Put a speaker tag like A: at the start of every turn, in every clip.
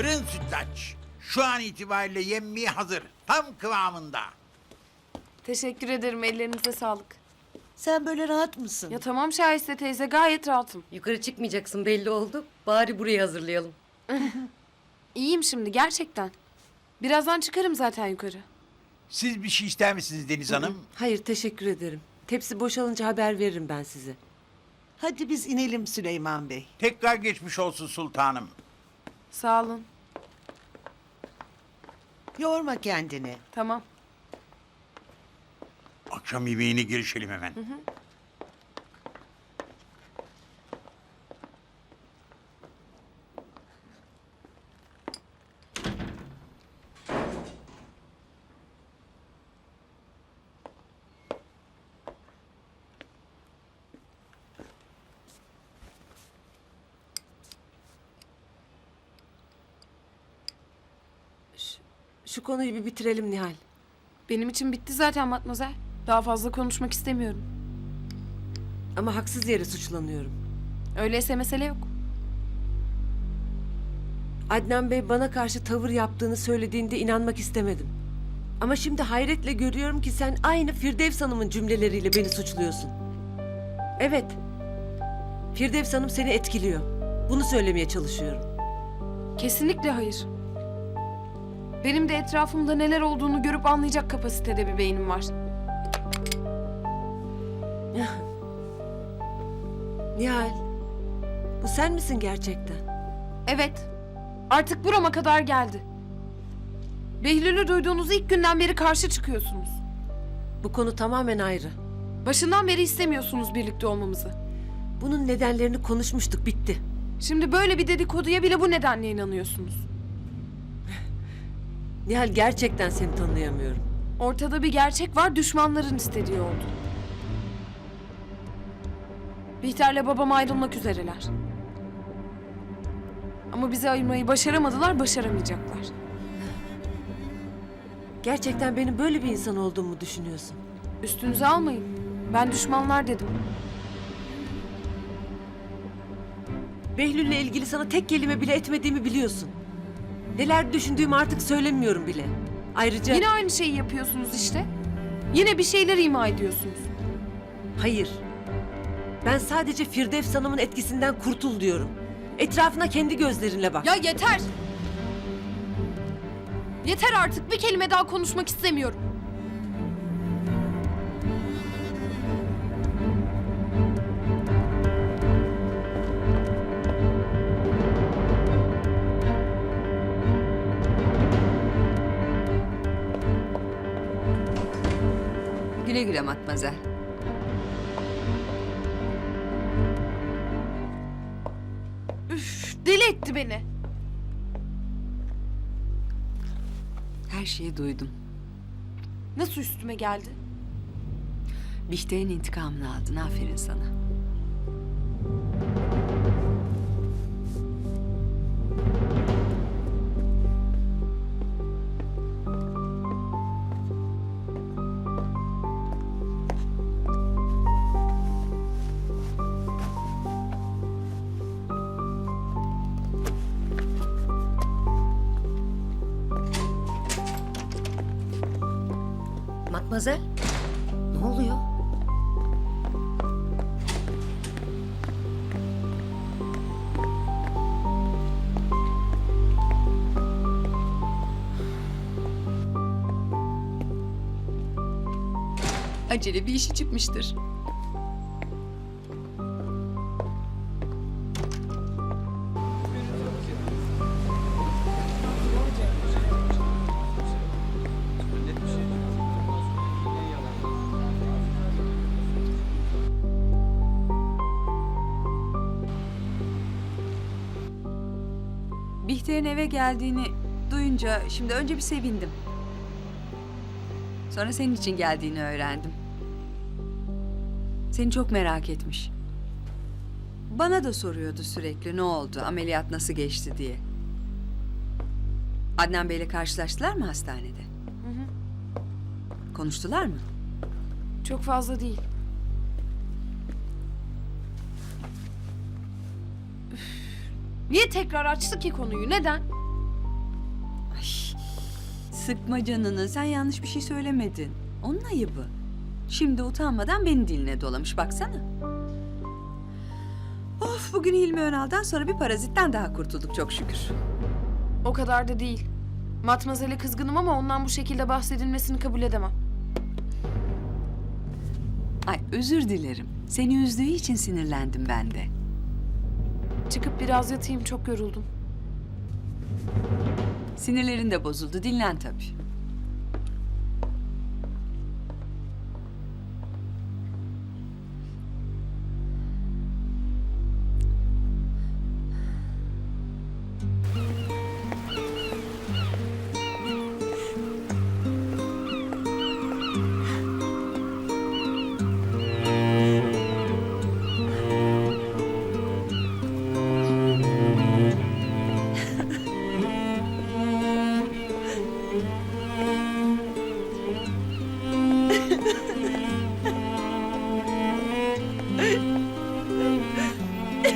A: Fırın sütlaç. Şu an itibariyle yenmeye hazır. Tam kıvamında.
B: Teşekkür ederim. Ellerinize sağlık.
C: Sen böyle rahat mısın?
B: Ya tamam Şahiste teyze gayet rahatım.
D: Yukarı çıkmayacaksın belli oldu. Bari burayı hazırlayalım.
B: İyiyim şimdi gerçekten. Birazdan çıkarım zaten yukarı.
A: Siz bir şey ister misiniz Deniz Hanım?
E: Hayır teşekkür ederim. Tepsi boşalınca haber veririm ben size.
C: Hadi biz inelim Süleyman Bey.
A: Tekrar geçmiş olsun sultanım.
B: Sağ olun.
C: Yorma kendini.
B: Tamam.
A: Akşam yemeğine girişelim hemen.
E: Şu konuyu bir bitirelim Nihal.
B: Benim için bitti zaten Matmazel. Daha fazla konuşmak istemiyorum.
E: Ama haksız yere suçlanıyorum.
B: Öyleyse mesele yok.
E: Adnan Bey bana karşı tavır yaptığını söylediğinde inanmak istemedim. Ama şimdi hayretle görüyorum ki sen aynı Firdevs Hanım'ın cümleleriyle beni suçluyorsun. Evet. Firdevs Hanım seni etkiliyor. Bunu söylemeye çalışıyorum.
B: Kesinlikle hayır. Benim de etrafımda neler olduğunu görüp anlayacak kapasitede bir beynim var.
E: Nihal. Bu sen misin gerçekten?
B: Evet. Artık burama kadar geldi. Behlül'ü duyduğunuz ilk günden beri karşı çıkıyorsunuz.
E: Bu konu tamamen ayrı.
B: Başından beri istemiyorsunuz birlikte olmamızı.
E: Bunun nedenlerini konuşmuştuk, bitti.
B: Şimdi böyle bir dedikoduya bile bu nedenle inanıyorsunuz.
E: Nihal gerçekten seni tanıyamıyorum.
B: Ortada bir gerçek var, düşmanların istediği oldu. Bihter'le babam ayrılmak üzereler. Ama bizi ayırmayı başaramadılar, başaramayacaklar.
E: Gerçekten benim böyle bir insan olduğumu düşünüyorsun.
B: Üstünüze almayın. Ben düşmanlar dedim.
E: Behlül'le ilgili sana tek kelime bile etmediğimi biliyorsun. Neler düşündüğümü artık söylemiyorum bile. Ayrıca...
B: Yine aynı şeyi yapıyorsunuz işte. Yine bir şeyler ima ediyorsunuz.
E: Hayır. Ben sadece Firdevs Hanım'ın etkisinden kurtul diyorum. Etrafına kendi gözlerinle bak.
B: Ya yeter! Yeter artık bir kelime daha konuşmak istemiyorum.
F: Güle Matmazel.
B: Üf, deli etti beni.
F: Her şeyi duydum.
B: Nasıl üstüme geldi?
F: Bihter'in intikamını aldın. Aferin sana.
D: Matmazel. Ne oluyor?
F: Acele bir işi çıkmıştır. Bihter'in eve geldiğini duyunca şimdi önce bir sevindim. Sonra senin için geldiğini öğrendim. Seni çok merak etmiş. Bana da soruyordu sürekli ne oldu, ameliyat nasıl geçti diye. Adnan Bey'le karşılaştılar mı hastanede? Konuştular mı?
B: Çok fazla değil. Niye tekrar açtı ki konuyu? Neden?
F: Sıkma canını. Sen yanlış bir şey söylemedin. Onun ayıbı. Şimdi utanmadan beni diline dolamış baksana. Of bugün Hilmi Önal'dan sonra bir parazitten daha kurtulduk çok şükür.
B: O kadar da değil. Matmazel'e kızgınım ama ondan bu şekilde bahsedilmesini kabul edemem.
F: Ay özür dilerim. Seni üzdüğü için sinirlendim ben de.
B: Çıkıp biraz yatayım çok yoruldum.
F: Sinirlerin de bozuldu. Dinlen tabii.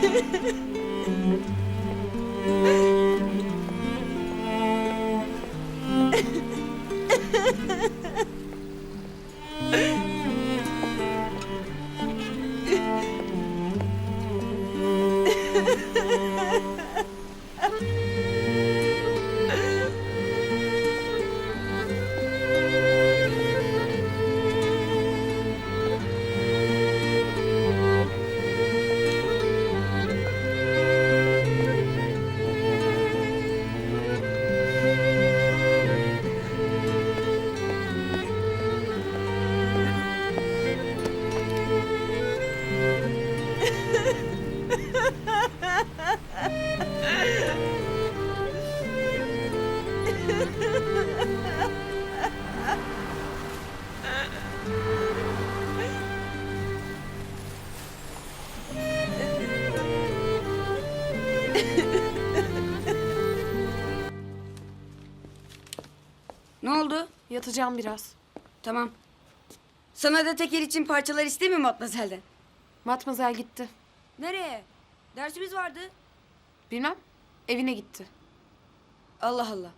F: Ha ha ha.
G: Ne oldu?
B: Yatacağım biraz.
G: Tamam. Sana da teker için parçalar istemiyor mu Matmazel'den?
B: Matmazel gitti.
G: Nereye? Dersimiz vardı.
B: Bilmem. Evine gitti.
G: Allah Allah.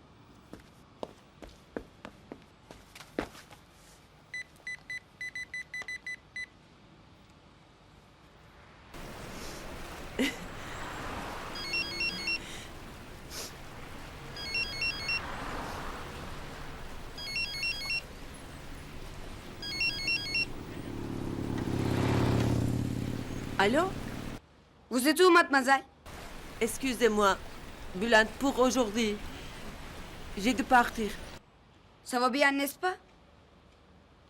E: Allô
G: Vous êtes où, mademoiselle
E: Excusez-moi. Bülent, pour aujourd'hui. J'ai dû partir.
G: Ça va bien, n'est-ce pas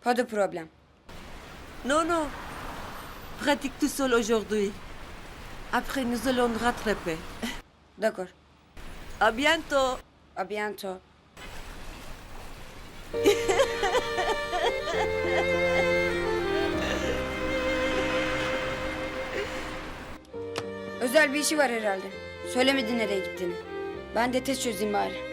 G: Pas de problème.
E: Non, non. Pratique tout seul aujourd'hui. Après, nous allons rattraper.
G: D'accord.
E: À bientôt.
G: À bientôt. Özel bir işi var herhalde. Söylemedi nereye gittiğini. Ben de test çözeyim bari.